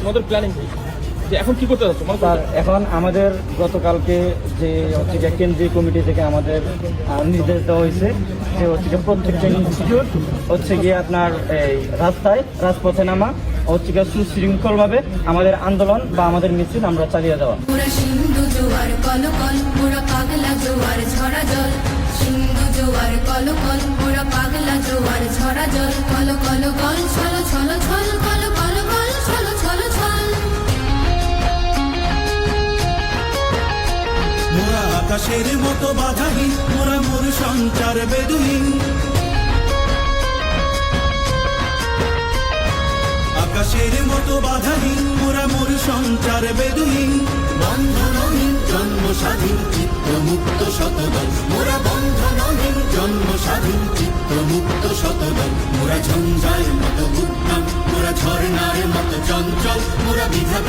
তোমাদের প্ল্যানিং এখন কি করতে যাচ্ছ? স্যার এখন আমাদের গতকালকে যে হচ্ছে গিয়ে কেন্দ্রীয় কমিটি থেকে আমাদের নির্দেশ দেওয়া হয়েছে যে হচ্ছে গিয়ে প্রত্যেকটা ইনস্টিটিউট হচ্ছে গিয়ে আপনার এই রাস্তায় রাজপথে নামা হচ্ছে গিয়ে সুশৃঙ্খলভাবে আমাদের আন্দোলন বা আমাদের মিছিল আমরা চালিয়ে দেওয়া জোয়ার কল কল পুরা পাগলা জোয়ার ঝরা জল। সিন্ধু জোয়ার কল কল পুরা পাগলা জোয়ার ঝরা জল। কল আকাশের মতো বাধাহীন, মোরা মোর সঞ্চার বেদুহীন। আকাশের মতো বাধাহীন, মোরা মোর সঞ্চার বেদুহীন। বন্ধনহীন জন্ম স্বাধীন চিত্ত মুক্ত শতদল। মোরা বন্ধনহীন জন্ম স্বাধীন চিত্ত মুক্ত শতদল। মোরা ঝঞ্ঝার মতো উদ্যম মোরা ঝর্ণার মতো চঞ্চল। মোরা বিধা